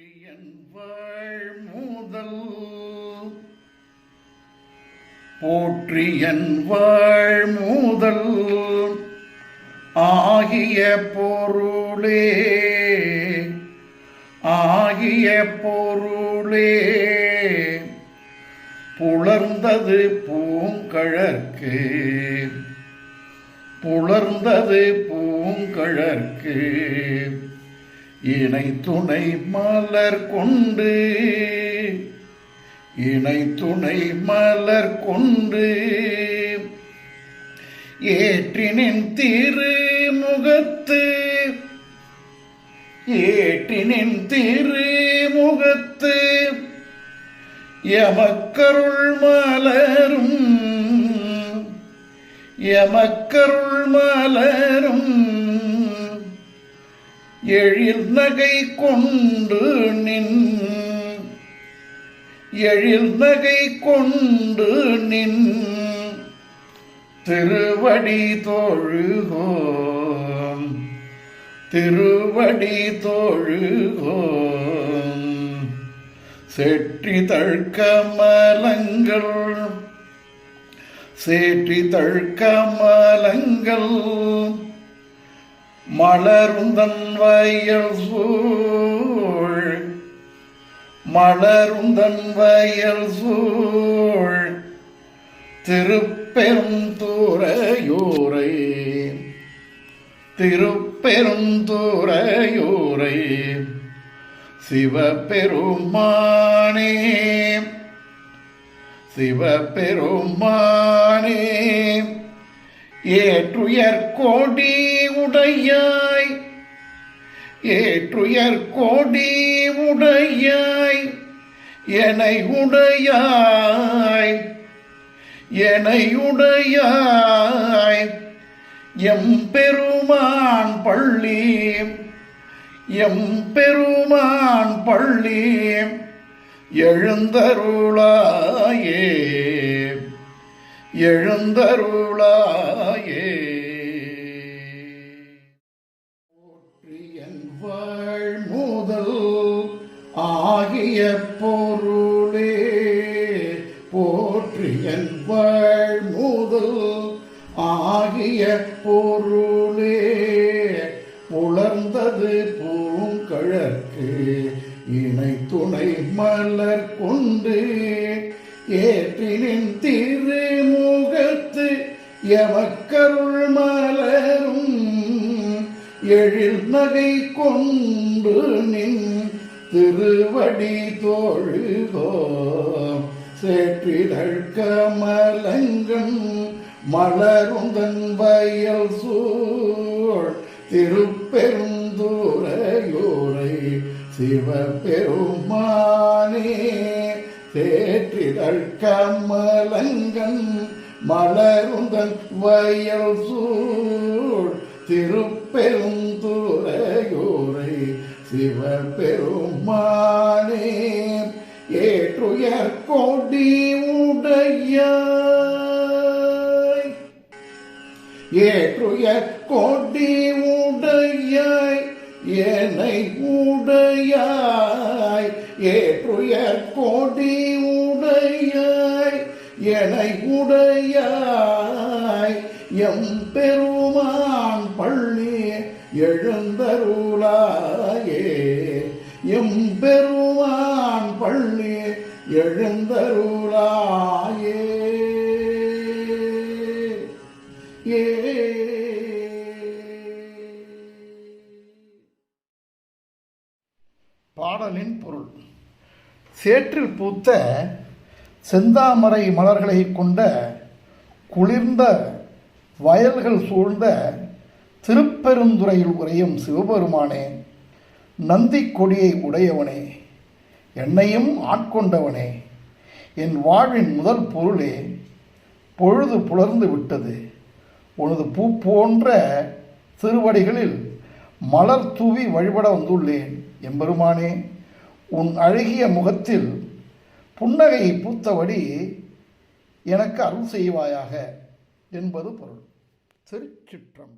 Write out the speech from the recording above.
போற்றியன் வாழ்முதல் போற்றியன் வாழ்முதல் ஆகிய பொருளே ஆகிய பொருளே. புலர்ந்தது பூங்கழற்கு புலர்ந்தது பூங்கழற்கு. இணை துணை மலர் கொண்டு இணை துணை மலர் கொண்டு ஏற்றினின் திருமுகத்து ஏற்றினின் திருமுகத்து எமக்கருள் மலரும் எமக்கருள் மலரும். எழில் நகை கொண்டு நின். எழில் நகை கொண்டு நின். திருவடி தோழுகோம். திருவடி தோழுகோம். செற்றி தழ்கமலங்கள். சேற்றி தழ்கமலங்கள். மலருந்தன் வயல் சூழ். மலருந்தன் வயல் சூழ். திருப்பெரும் தூரையூரை. திருப்பெரும் தூரையூரை. சிவபெருமானே. சிவபெருமானே. ஏற்றுயர் கோடி உடையாய். ஏற்றுயர் கோடி உடையாய். எனை உடையாய். எனை உடையாய். எம் பெருமான் பள்ளி எம் பெருமான் பள்ளி எழுந்தருளாயே. எழுந்தருளாயே. போற்றியன் வாழ்முதல் ஆகிய பொருளே. போற்றியன் வாழ்முதல் ஆகிய பொருளே. உலர்ந்தது பூங்கழற்கு இணை துணை மலர் கொண்டு ஏற்றினின் திருமுகத்து எமக்கருள் மலரும். எழில் நகை கொண்டு நின் திருவடி தோழுகோ சேற்றிதழ் கமலங்கன் மலருந்தன் வயல் சூழ். திருப்பெருந்தூரையோரை சிவபெருமானே சேற்றிதழ் கமலங்கன் மலருந்தன் வயல் சூழ். திருப்பெருந்துரையோரை சிவபெருமானே ஏற்றுயர் கொடி உடைய ஏற்றுயர் கொடி உடைய என்னை உடையாய். ஏற்றுயர் கொடி உடையாய் என்னை உடையாய். எம் பெருமான் பள்ளி எழுந்தருளாயே. எம் பெருமான் பள்ளி எழுந்தருளாயே. ஏ. பாடலின் பொருள். சேற்றில் பூத்த செந்தாமரை மலர்களை கொண்ட குளிர்ந்த வயல்கள் சூழ்ந்த திருப்பெருந்துறையில் உரையும் சிவபெருமானே நந்தி கொடியை உடையவனே என்னையும் ஆட்கொண்டவனே என் வாழ்வின் முதல் பொருளே பொழுது புலர்ந்து விட்டது. உனது பூ போன்ற திருவடிகளில் மலர் தூவி வழிபட வந்துள்ளேன் எம்பெருமானே. உன் அழகிய முகத்தில் புன்னகையை பூத்தபடி எனக்கு அருள் செய்வாயாக என்பது பொருள். திருச்சிற்றம்